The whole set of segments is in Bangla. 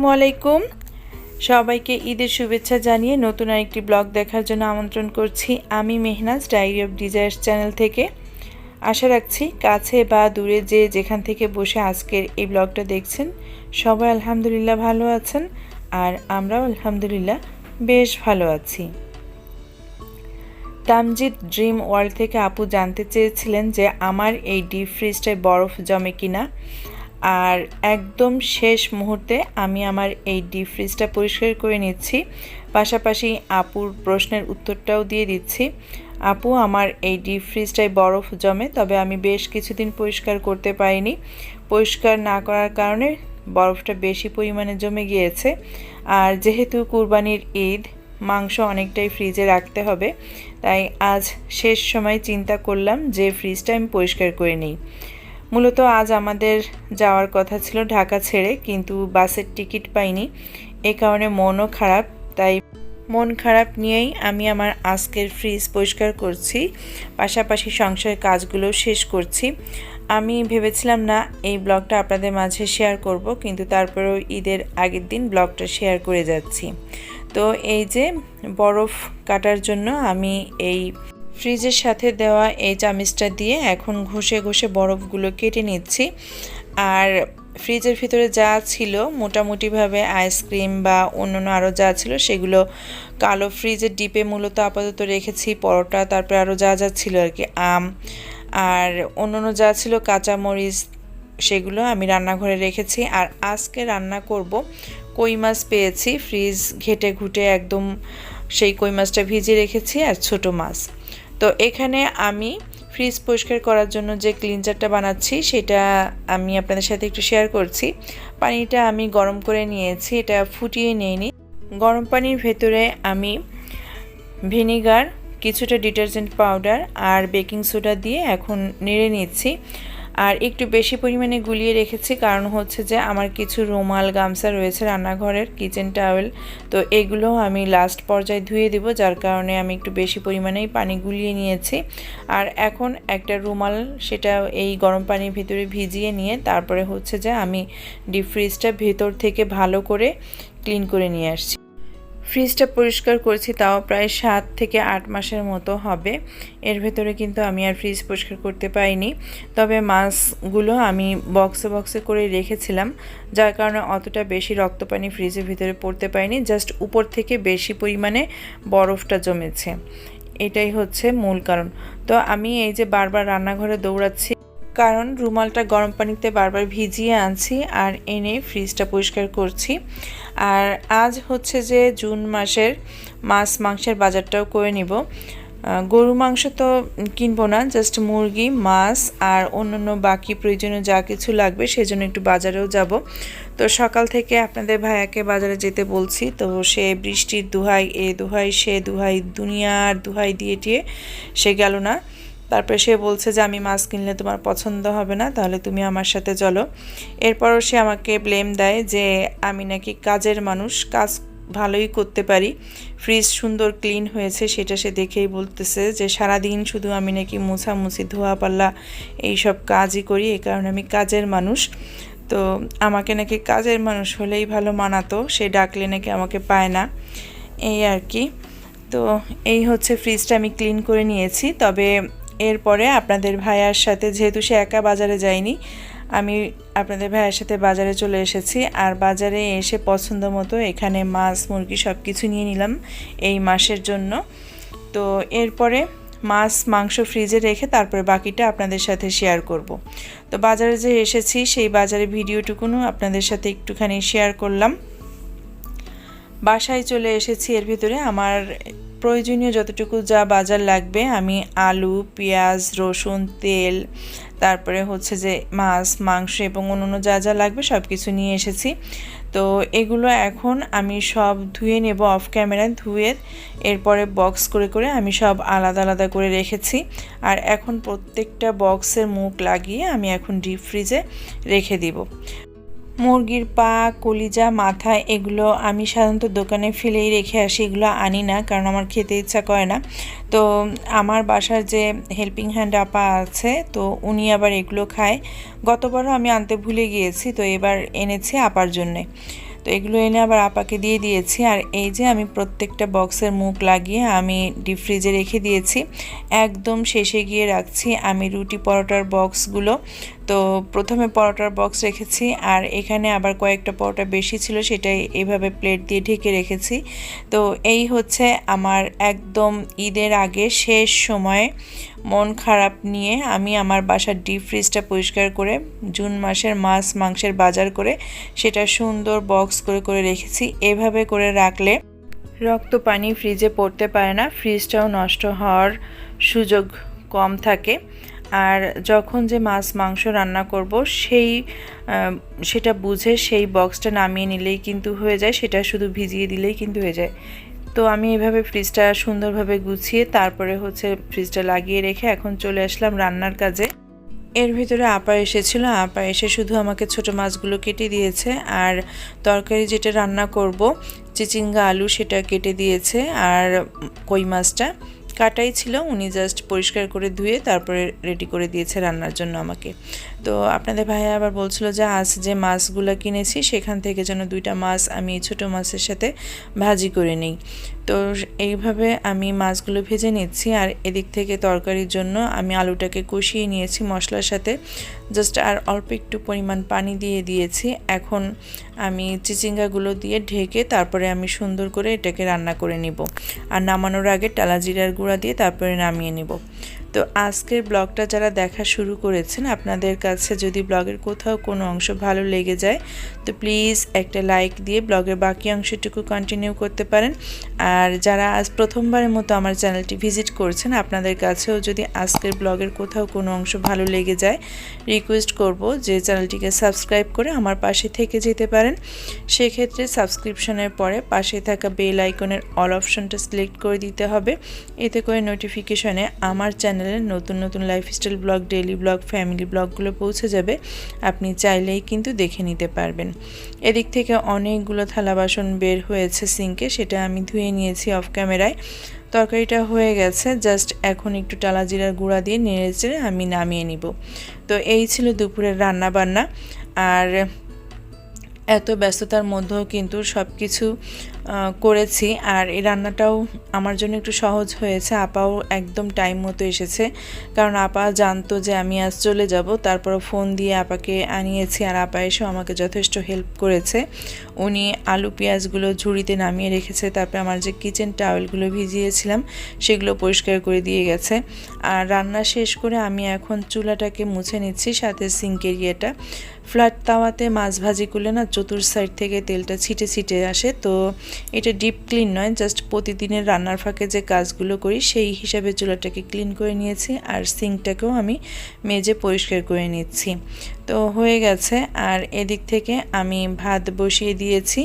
আসসালামু আলাইকুম। সবাইকে ঈদের শুভেচ্ছা জানিয়ে নতুন আরেকটি ব্লগ দেখার জন্য আমন্ত্রণ করছি আমি Mehnaz diary of desires channel থেকে। আশা রাখছি কাছে বা দূরে যে যেখান থেকে বসে আজকের এই ব্লগটা দেখছেন, সবাই আলহামদুলিল্লাহ ভালো আছেন আর আমরাও আলহামদুলিল্লাহ বেশ ভালো আছি। তামজিদ ড্রিম ওয়ার্ল্ড থেকে আপু জানতে চেয়েছিলেন যে আমার এই ডিপ ফ্রিজটায় বরফ জমে কিনা। আর একদম শেষ মুহূর্তে আমি আমার এই ডিপ ফ্রিজটা পরিষ্কার করে নিচ্ছি। পাশাপাশি আপুর প্রশ্নের উত্তরটাও দিয়ে দিচ্ছি। আপু, আমার এই ডিপ ফ্রিজটায় বরফ জমে, তবে আমি বেশ কিছুদিন পরিষ্কার করতে পারিনি। পরিষ্কার না করার কারণে বরফটা বেশি পরিমাণে জমে গিয়েছে। আর যেহেতু কুরবানির ঈদ, মাংস অনেকটাই ফ্রিজে রাখতে হবে, তাই আজ শেষ সময় চিন্তা করলাম যে ফ্রিজটা আমি পরিষ্কার করে নিই। মূলত আজ আমাদের যাওয়ার কথা ছিল ঢাকা ছেড়ে, কিন্তু বাসের টিকিট পাইনি। এ কারণে মনও খারাপ, তাই মন খারাপ নিয়েই আমি আমার আজকের ফ্রিজ পরিষ্কার করছি, পাশাপাশি সংসারের কাজগুলো শেষ করছি। আমি ভেবেছিলাম, না, এই ব্লগটা আপনাদের মাঝে শেয়ার করব, কিন্তু তারপরেও ঈদের আগের দিন ব্লগটা শেয়ার করে যাচ্ছি। তো এই যে বরফ কাটার জন্য আমি এই ফ্রিজের সাথে দেওয়া এই চামিচটা দিয়ে এখন ঘষে ঘষে বরফগুলো কেটে নিচ্ছি। আর ফ্রিজের ভিতরে যা ছিল, মোটামুটিভাবে আইসক্রিম বা অন্যান্য আরও যা ছিল, সেগুলো কালো ফ্রিজের ডিপে মূলত আপাতত রেখেছি, পরোটা, তারপরে আরও যা যা ছিল আর কি, আম, আর অন্যান্য যা ছিল, কাঁচামরিচ, সেগুলো আমি রান্নাঘরে রেখেছি। আর আজকে রান্না করব কই মাছ পেয়েছি, ফ্রিজ ঘেটে ঘুটে একদম সেই কই মাছটা ভিজিয়ে রেখেছি, আর ছোট মাছ। তো এখানে আমি ফ্রিজ পরিষ্কার করার জন্য যে ক্লিনজারটা বানাচ্ছি, সেটা আমি আপনাদের সাথে একটু শেয়ার করছি। পানিটা আমি গরম করে নিয়েছি, এটা ফুটিয়ে নিইনি। গরম পানির ভেতরে আমি ভিনিগার কিছুটা ডিটারজেন্ট পাউডার আর বেকিং সোডা দিয়ে এখন নেড়ে নিচ্ছি। আর একটু বেশি পরিমাণে গুলিয়ে রেখেছি, কারণ হচ্ছে যে আমার কিছু রুমাল, গামছা রয়েছে রান্নাঘরের কিচেন টাওয়েল তো এগুলো আমি লাস্ট পর্যায়ে ধুয়ে দেব, যার কারণে আমি একটু বেশি পরিমাণেই পানি গুলিয়ে নিয়েছি। আর এখন একটা রুমাল সেটা এই গরম পানির ভিতরে ভিজিয়ে নিয়ে তারপরে হচ্ছে যে আমি ডিপ ফ্রিজটা ভেতর থেকে ভালো করে ক্লিন করে নিয়ে আসছি। ফ্রিজটা পরিষ্কার করেছি, তাও প্রায় সাত থেকে আট মাসের মতো হবে। এর ভেতরে কিন্তু আমি আর ফ্রিজ পরিষ্কার করতে পারিনি। তবে মাছগুলো আমি বক্সে বক্সে করে রেখেছিলাম, যার কারণে অতটা বেশি রক্ত পানি ফ্রিজের ভিতরে পড়তে পারিনি, জাস্ট উপর থেকে বেশি পরিমাণে বরফটা জমেছে। এটাই হচ্ছে মূল কারণ। তো আমি এই যে বারবার রান্নাঘরে দৌড়াচ্ছি কারণ রুমালটা গরম পানিতে বারবার ভিজিয়ে আনছি আর এনে ফ্রিজটা পরিষ্কার করছি। আর আজ হচ্ছে যে জুন মাসের মাছ মাংসের বাজারটাও করে নিব। গরু মাংস তো কিনবো না জাস্ট মুরগি, মাছ আর অন্যান্য বাকি প্রয়োজনীয় যা কিছু লাগবে সেজন্য একটু বাজারেও যাব। তো সকাল থেকে আপনাদের ভাইয়াকে বাজারে যেতে বলছি, তো সে বৃষ্টির দুহাই, এ দুহাই, সে দুহাই, দুনিয়ার দুহাই দিয়ে টিয়ে সে গেল না। তারপরে সে বলছে যে, আমি মাছ কিনলে তোমার পছন্দ হবে না, তাহলে তুমি আমার সাথে চলো। এরপরও সে আমাকে ব্লেম দেয় যে, আমি নাকি কাজের মানুষ, কাজ ভালোই করতে পারি। ফ্রিজ সুন্দর ক্লিন হয়েছে, সেটা সে দেখেই বলতেছে যে, সারাদিন শুধু আমি নাকি মুছামুছি ধোয়া পাল্লা এইসব কাজই করি এই কারণে আমি কাজের মানুষ। তো আমাকে নাকি কাজের মানুষ হলেই ভালো মানাতো, সে ডাকলে নাকি আমাকে পায় না, এই আর কি। তো এই হচ্ছে ফ্রিজটা আমি ক্লিন করে নিয়েছি, তবে এরপরে আপনাদের ভাইয়ার সাথে, যেহেতু সে একা বাজারে যায়নি, আমি আপনাদের ভাইয়ের সাথে বাজারে চলে এসেছি। আর বাজারে এসে পছন্দ মতো এখানে মাছ, মুরগি সব কিছু নিয়ে নিলাম এই মাসের জন্য। তো এরপরে মাছ, মাংস ফ্রিজে রেখে তারপরে বাকিটা আপনাদের সাথে শেয়ার করব। তো বাজারে যে এসেছি, সেই বাজারে ভিডিওটুকুনও আপনাদের সাথে একটুখানি শেয়ার করলাম। বাসায় চলে এসেছি এর ভিতরে। আমার প্রয়োজনীয় যতটুকু যা বাজার লাগবে, আমি আলু, পেঁয়াজ, রসুন, তেল, তারপরে হচ্ছে যে মাছ, মাংস এবং অন্য যা যা লাগবে সব কিছু নিয়ে এসেছি। তো এগুলো এখন আমি সব ধুয়ে নেব অফ ক্যামেরায় ধুয়ে এরপরে বক্স করে করে আমি সব আলাদা আলাদা করে রেখেছি। আর এখন প্রত্যেকটা বক্সের মুখ লাগিয়ে আমি এখন ডিপ ফ্রিজে রেখে দিব। মুরগির পা, কলিজা, মাথা, এগুলো আমি সাধারণত দোকানে ফেলেই রেখে আসি, এগুলো আনি না কারণ আমার খেতে ইচ্ছা করে না। তো আমার বাসার যে হেল্পিং হ্যান্ড আপা আছে, তো উনি আবার এগুলো খায়। গতবারও আমি আনতে ভুলে গিয়েছি, তো এবার এনেছি আপার জন্যে। তো এগুলো এনে আবার আপাকে দিয়ে দিয়েছি, আর এই যে আমি প্রত্যেকটা বক্সের মুখ লাগিয়ে আমি ডিপ ফ্রিজে রেখে দিয়েছি। একদম শেষে গিয়ে রাখছি আমি রুটি পরোটার বক্সগুলো তো প্রথমে পরোটার বক্স রেখেছি, আর এখানে আবার কয়েকটা পরোটা বেশি ছিল, সেটাই এভাবে প্লেট দিয়ে ঢেকে রেখেছি। তো এই হচ্ছে আমার একদম ঈদের আগে শেষ সময়ে, মন খারাপ নিয়ে আমি আমার বাসার ডিপ ফ্রিজটা পরিষ্কার করে, জুন মাসের মাছ মাংসের বাজার করে, সেটা সুন্দর বক্স করে করে রেখেছি। এভাবে করে রাখলে রক্ত পানি ফ্রিজে পড়তে পারে না ফ্রিজটাও নষ্ট হওয়ার সুযোগ কম থাকে। আর যখন যে মাছ, মাংস রান্না করব, সেই সেটা বুঝে সেই বক্সটা নামিয়ে নিলেই কিন্তু হয়ে যায়, সেটা শুধু ভিজিয়ে দিলেই কিন্তু হয়ে যায়। তো আমি এভাবে ফ্রিজটা সুন্দরভাবে গুছিয়ে, তারপরে হচ্ছে ফ্রিজটা লাগিয়ে রেখে এখন চলে আসলাম রান্নার কাজে। এর ভিতরে আপা এসেছিল, আপা এসে শুধু আমাকে ছোট মাছগুলো কেটে দিয়েছে আর তরকারি যেটা রান্না করব, চিচিঙ্গা আলু সেটা কেটে দিয়েছে আর কই মাছটা। কাটাই ছিল, উনি জাস্ট পরিষ্কার করে ধুয়ে তারপরে রেডি করে দিয়েছে রান্নার জন্য আমাকে। তো আপনাদের ভাইয়া আবার বলছিল যে, আজ যে মাছগুলো কিনেছি, সেখান থেকে যেন দুইটা মাছ আমি ছোট মাছের সাথে ভাজি করে নিই। তো এইভাবে আমি মাছগুলো ভেজে নিচ্ছি আর এদিক থেকে তরকারির জন্য আমি আলুটাকে কষিয়ে নিয়েছি মশলার সাথে। জাস্ট আর অল্প একটু পরিমাণ পানি দিয়ে দিয়েছি। এখন আমি চিচিঙ্গাগুলো দিয়ে ঢেকে তারপরে আমি সুন্দর করে এটাকে রান্না করে নিব। আর নামানোর আগে টালা জিরার গুঁড়া দিয়ে তারপরে নামিয়ে নিব। তো আজকের ব্লগটা যারা দেখা শুরু করেছেন, আপনাদের কাছে যদি ব্লগের কোথাও কোনো অংশ ভালো লেগে যায়, তো প্লিজ একটা লাইক দিয়ে ব্লগের বাকি অংশটুকু কন্টিনিউ করতে পারেন। আর যারা আজ প্রথমবারের মতো আমার চ্যানেলটি ভিজিট করছেন, আপনাদের কাছেও যদি আজকের ব্লগের কোথাও কোনো অংশ ভালো লেগে যায় রিকোয়েস্ট করব যে চ্যানেলটিকে সাবস্ক্রাইব করে আমার পাশে থেকে যেতে পারেন। সেক্ষেত্রে সাবস্ক্রিপশনের পরে পাশে থাকা বেল আইকনের অল অপশনটা সিলেক্ট করে দিতে হবে। এতে করে নোটিফিকেশনে আমার চ্যানেলের নতুন নতুন lifestyle blog daily blog family ব্লগগুলো পৌঁছে যাবে। আপনি চাইলেই কিন্তু দেখে নিতে পারবেন। এদিক থেকে অনেকগুলো থালা বাসন বের হয়েছে সিঙ্কে সেটা আমি ধুয়ে নিয়েছি অফ ক্যামেরায় তরকারিটা হয়ে গেছে জাস্ট এখন একটু টালা জিরার গুঁড়া দিয়ে নেড়ে চেড়ে আমি নামিয়ে নিব। তো এই ছিল দুপুরের রান্না বান্না আর এত ব্যস্ততার মধ্যেও কিন্তু সব কিছু করেছি আর এই রান্নাটাও আমার জন্য একটু সহজ হয়েছে। আপাও একদম টাইম মতো এসেছে। কারণ আপা জানতো যে আমি আজ চলে যাব তারপর ফোন দিয়ে আপাকে আনিয়েছি আর আপা এসেও আমাকে যথেষ্ট হেল্প করেছে। উনি আলু, পেঁয়াজগুলো ঝুড়িতে নামিয়ে রেখেছে, তারপরে আমার যে কিচেন টাওয়েলগুলো ভিজিয়েছিলাম, সেগুলো পরিষ্কার করে দিয়ে গেছে। আর রান্না শেষ করে আমি এখন চুলাটাকে মুছে নিচ্ছি, সাথে সিঙ্কের ইয়েটা। ফ্ল্যাট তাওয়াতে মাছ ভাজি করলে না চতুর সাইড থেকে তেলটা ছিটে ছিটে আসে, তো এটা ডিপ ক্লিন নয় জাস্ট প্রতিদিনের রান্নার ফাঁকে যে কাজগুলো করি, সেই হিসাবে চুলাটাকে ক্লিন করে নিয়েছি আর সিঙ্কটাকেও আমি মেজে পরিষ্কার করে নিচ্ছি। তো হয়ে গেছে, আর এদিক থেকে আমি ভাত বসিয়ে দিয়েছি।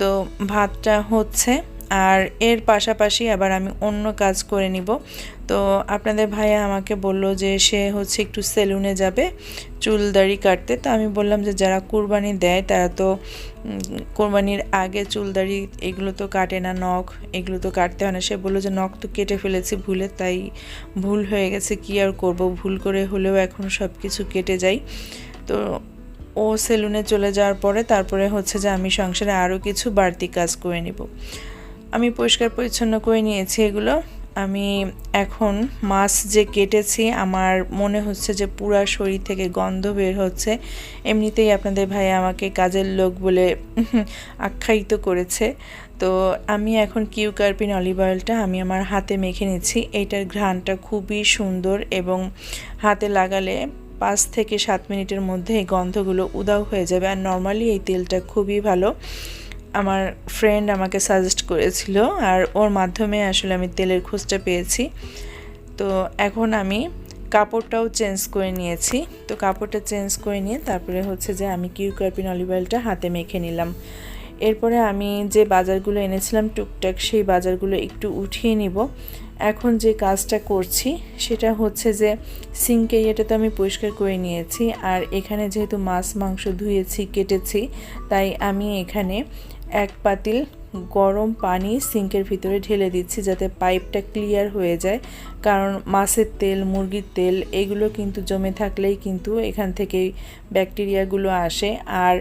তো ভাতটা হচ্ছে আর এর পাশাপাশি আবার আমি অন্য কাজ করে নিব। তো আপনাদের ভাইয়া আমাকে বলল যে সে হচ্ছে একটু সেলুনে যাবে চুল দাড়ি কাটতে। তো আমি বললাম যে যারা কুরবানি দেয় তারা তো কোরবানির আগে চুল দাড়ি এগুলো তো কাটে না, নখ এগুলো তো কাটতে হয় না। সে বলল যে নখ তো কেটে ফেলেছি ভুলে, তাই ভুল হয়ে গেছে, কি আর করব? ভুল করে হলেও এখন সব কিছু কেটে যাই। তো ও সেলুনে চলে যাওয়ার পরে তারপরে হচ্ছে যে আমি সংসারে আরও কিছু বাড়তি কাজ করে নিব। আমি পরিষ্কার পরিচ্ছন্ন করে নিয়েছি এগুলো। আমি এখন মাছ যে কেটেছি, আমার মনে হচ্ছে যে পুরা শরীর থেকে গন্ধ বের হচ্ছে। এমনিতেই আপনাদের ভাই আমাকে কাজের লোক বলে আখ্যায়িত করেছে। তো আমি এখন কিউ কার্পিন অলিভ অয়েলটা আমি আমার হাতে মেখে নিচ্ছি। এইটার ঘ্রাণটা খুবই সুন্দর এবং হাতে লাগালে পাঁচ থেকে সাত মিনিটের মধ্যে এই গন্ধগুলো উদাও হয়ে যাবে। আর নর্মালি এই তেলটা খুবই ভালো। আমার ফ্রেন্ড আমাকে সাজেস্ট করেছিল আর ওর মাধ্যমে আসলে আমি তেলের খোঁজটা পেয়েছি। তো এখন আমি কাপড়টাও চেঞ্জ করে নিয়েছি। তো কাপড়টা চেঞ্জ করে নিয়ে তারপরে হচ্ছে যে আমি কিউ কার্পিন অলিভ অয়েলটা হাতে মেখে নিলাম। এরপরে আমি যে বাজারগুলো এনেছিলাম টুকটাক সেই বাজারগুলো একটু উঠিয়ে নিব। এখন যে কাজটা করছি সেটা হচ্ছে যে সিঙ্ক এরিয়াটা তো আমি পরিষ্কার করে নিয়েছি। আর এখানে যেহেতু মাছ, মাংস ধুয়েছি, কেটেছি, তাই আমি এখানে এক পাতিল গরম পানি সিঙ্কের ভিতরে ঢেলে দিচ্ছি যাতে পাইপটা ক্লিয়ার হয়ে যায়। কারণ মাছের তেল, মুরগির তেল, এগুলো কিন্তু জমে থাকলেই কিন্তু এখান থেকেই ব্যাকটেরিয়াগুলো আসে। আর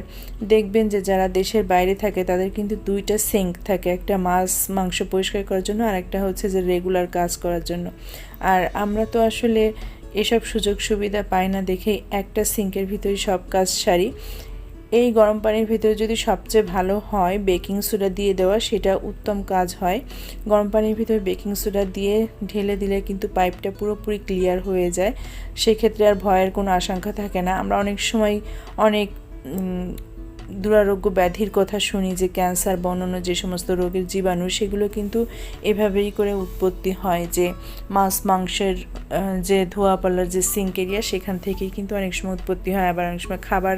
দেখবেন যে যারা দেশের বাইরে থাকে, তাদের কিন্তু দুইটা সিঙ্ক থাকে, একটা মাছ মাংস পরিষ্কার করার জন্য আর একটা হচ্ছে যে রেগুলার কাজ করার জন্য। আর আমরা তো আসলে এসব সুযোগ সুবিধা পাই না দেখেই একটা সিঙ্কের ভিতরে সব কাজ সারি। এই গরম পানির ভিতরে যদি সবচেয়ে ভালো হয় বেকিং সোডা দিয়ে দেওয়া, সেটা উত্তম কাজ হয়। গরম পানির ভিতরে বেকিং সোডা দিয়ে ঢেলে দিলে কিন্তু পাইপটা পুরোপুরি ক্লিয়ার হয়ে যায়। সেক্ষেত্রে আর ভয়ের কোনো আশঙ্কা থাকে না। আমরা অনেক সময় অনেক দুরারোগ্য ব্যাধির কথা শুনি যে ক্যান্সার বর্ণনা যে সমস্ত রোগের জীবাণু, সেগুলো কিন্তু এভাবেই করে উৎপত্তি হয় যে মাছ, মাংসের যে ধোয়া পাল্লার যে সিঙ্ক এরিয়া সেখান থেকেই কিন্তু অনেক সময় উৎপত্তি হয়, আবার অনেক সময় খাবার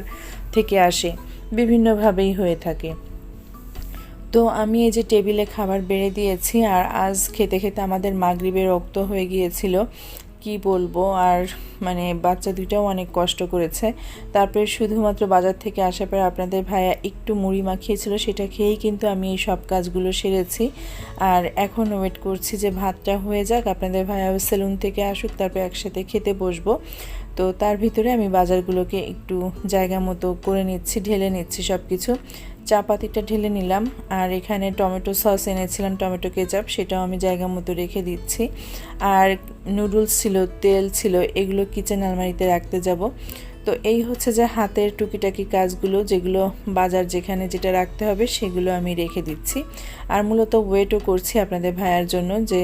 থেকে আসে। বিভিন্নভাবেই হয়ে থাকে। তো আমি এই যে টেবিলে খাবার বেড়ে দিয়েছি, আর আজ খেতে খেতে আমাদের মাগরিবের রক্ত হয়ে গিয়েছিল। কি বলব? আর মানে বাচ্চা দুইটাও অনেক কষ্ট করেছে। তারপরে শুধুমাত্র বাজার থেকে আসার পর আপনাদের ভাইয়া একটু মুড়ি মাখিয়েছিল, সেটা খেয়েই কিন্তু আমি এই সব কাজগুলো সেরেছি। আর এখন ওয়েট করছি যে ভাতটা হয়ে যাক, আপনাদের ভাইয়া সেলুন থেকে আসুক, তারপর একসাথে খেতে বসবো। তো তার ভিতরে আমি বাজারগুলোকে একটু জায়গা মতো করে নিচ্ছি, ঢেলে নিচ্ছি সব কিছু চা পাতিটা ঢেলে নিলাম আর এখানে টমেটো সস এনেছিলাম, টমেটো কেচাপ। সেটাও আমি জায়গা মতো রেখে দিচ্ছি। আর নুডলস ছিল, তেল ছিল, এগুলো কিচেন আলমারিতে রাখতে যাব। তো এই হচ্ছে যে হাতের টুকিটাকি কাজগুলো, যেগুলো বাজার যেখানে যেটা রাখতে হবে সেগুলো আমি রেখে দিচ্ছি। আর মূলত ওয়েটও করছি আপনাদের ভাইয়ার জন্য যে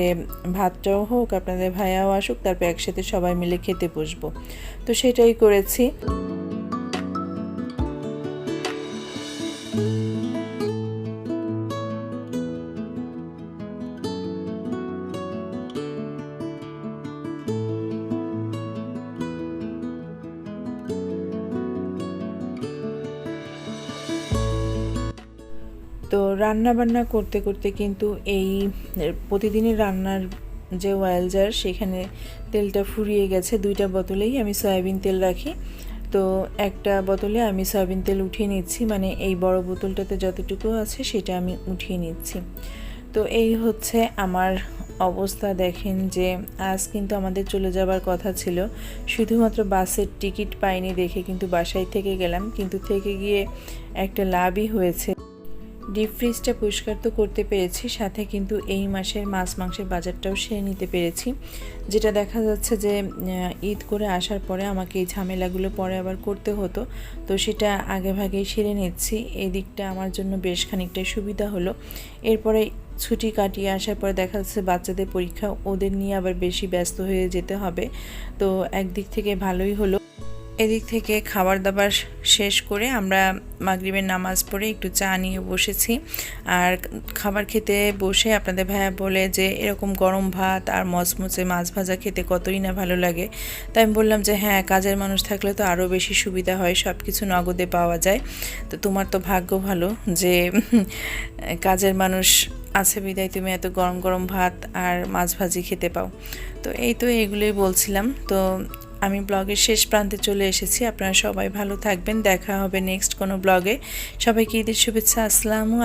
ভাতটাও হোক, আপনাদের ভাইয়াও আসুক, তারপর একসাথে সবাই মিলে খেতে বসবো। তো সেটাই করেছি। রান্না বান্না করতে করতে কিন্তু এই প্রতিদিনের রান্নার যে অয়েল জার সেখানে তেলটা ফুরিয়ে গেছে দুইটা বোতলেই। আমি সয়াবিন তেল রাখি। তো একটা বোতলে আমি সয়াবিন তেল উঠিয়ে নিচ্ছি। মানে এই বড় বোতলটাতে যতটুকু আছে সেটা আমি উঠিয়ে নিচ্ছি। তো এই হচ্ছে আমার অবস্থা। দেখেন যে আজ কিন্তু আমাদের চলে যাবার কথা ছিল। শুধুমাত্র বাসের টিকিট পাইনি দেখে কিন্তু বাসায় থেকে গেলাম। কিন্তু থেকে গিয়ে একটা লাভই হয়েছে। ডিপ ফ্রিজটা পরিষ্কার তো করতে পেরেছি, সাথে কিন্তু এই মাসের মাছ মাংসের বাজারটাও সেরে নিতে পেরেছি। যেটা দেখা যাচ্ছে যে ঈদ করে আসার পরে আমাকে এই ঝামেলাগুলো পরে আবার করতে হতো। তো সেটা আগে ভাগেই সেরে নিচ্ছি। এই দিকটা আমার জন্য বেশ খানিকটাই সুবিধা হলো। এরপরে ছুটি কাটিয়ে আসার পরে দেখা যাচ্ছে বাচ্চাদের পরীক্ষা ওদের নিয়ে আবার বেশি ব্যস্ত হয়ে যেতে হবে। তো একদিক থেকে ভালোই হলো। এদিক থেকে খাবার দাবার শেষ করে আমরা মাগরিবের নামাজ পড়ে একটু চা নিয়ে বসেছি। আর খাবার খেতে বসে আপনাদের ভাইয়া বলে যে, এরকম গরম ভাত আর মচমচে মাছ ভাজা খেতে কতই না ভালো লাগে। তাই আমি বললাম যে হ্যাঁ কাজের মানুষ থাকলে তো আরও বেশি সুবিধা হয় সব কিছু নগদে পাওয়া যায়। তো তোমার তো ভাগ্য ভালো যে, কাজের মানুষ আছে বিদায়, তুমি এত গরম গরম ভাত আর মাছ ভাজি খেতে পাও। তো এই তো এগুলোই বলছিলাম। তো আমি ব্লগের শেষ প্রান্তে চলে এসেছি। আপনারা সবাই ভালো থাকবেন। দেখা হবে নেক্সট কোনো ব্লগে। সবাইকে ঈদের শুভেচ্ছা। আসসালামু